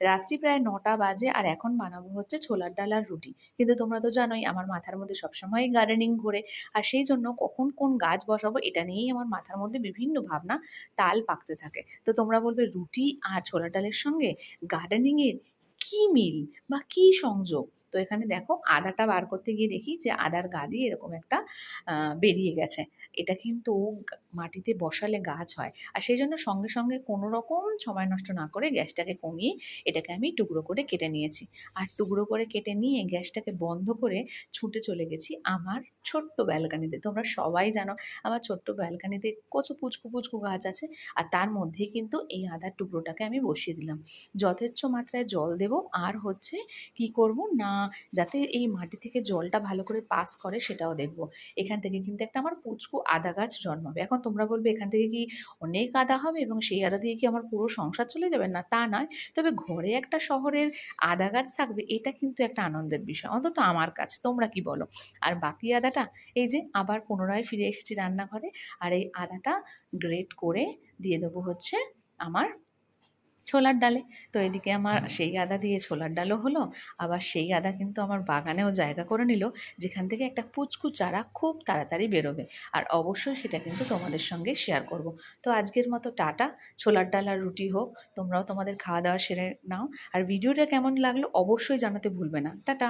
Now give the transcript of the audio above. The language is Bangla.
রাত্রি প্রায় নটা বাজে আর এখন বানাবো হচ্ছে ছোলার ডাল আর রুটি। কিন্তু তোমরা তো জানোই আমার মাথার মধ্যে সবসময় গার্ডেনিং ঘোরে। আর সেই জন্য কখন কোন গাছ বসাবো এটা নিয়েই আমার মাথার মধ্যে বিভিন্ন ভাবনা তাল পাকতে থাকে। তো তোমরা বলবে রুটি আর ছোলার ডালের সঙ্গে গার্ডেনিংয়ের কী মিল বা কী সংযোগ? তো এখানে দেখো আদাটা বার করতে গিয়ে দেখি যে আদার গা দিয়ে এরকম একটা বেরিয়ে গেছে। এটা কিন্তু মাটিতে বসালে গাছ হয়। আর সেই জন্য সঙ্গে সঙ্গে কোনো রকম সময় নষ্ট না করে গ্যাসটাকে কমিয়ে এটাকে আমি টুকরো করে কেটে নিয়েছি। আর টুকরো করে কেটে নিয়ে গ্যাসটাকে বন্ধ করে ছুটে চলে গেছি আমার ছোট্ট ব্যালকানিতে। তোমরা সবাই জানো আমার ছোট্ট ব্যালকানিতে কত পুচকু পুচকু গাছ আছে। আর তার মধ্যেই কিন্তু এই আদার টুকরোটাকে আমি বসিয়ে দিলাম। যথেচ্ছ মাত্রায় জল দেব আর হচ্ছে কি করব না, যাতে এই মাটি থেকে জলটা ভালো করে পাস করে সেটাও দেখব। এখান থেকে কিন্তু একটা আমার পুচকু আদা গাছ জন্মাবে। এখন তোমরা বলবে এখান থেকে কি অনেক আদা হবে এবং সেই আদা দিয়ে কি আমার পুরো সংসার চলে যাবে? না, তা নয়। তবে ঘরে একটা শহরের আদা গাছ থাকবে, এটা কিন্তু একটা আনন্দের বিষয়। অন্তত আমার কাছে। তোমরা কি বলো? আর বাকি আদাটা, এই যে আবার পুনরায় ফিরে এসেছি রান্নাঘরে। আর এই আদাটা গ্রেট করে দিয়ে দেবো হচ্ছে আমার ছোলার ডালে। তো এদিকে আমার সেই আদা দিয়ে ছোলার ডালও হলো। আবার সেই আদা কিন্তু আমার বাগানেও জায়গা করে নিল। যেখান থেকে একটা পুচকু চারা খুব তাড়াতাড়ি বেরোবে। আর অবশ্যই সেটা কিন্তু তোমাদের সঙ্গে শেয়ার করব। তো আজকের মতো টাটা। ছোলার ডাল আর রুটি হোক তোমরাও তোমাদের খাওয়া দাওয়া সেরে নাও। আর ভিডিওটা কেমন লাগল অবশ্যই জানাতে ভুলবে না। টাটা।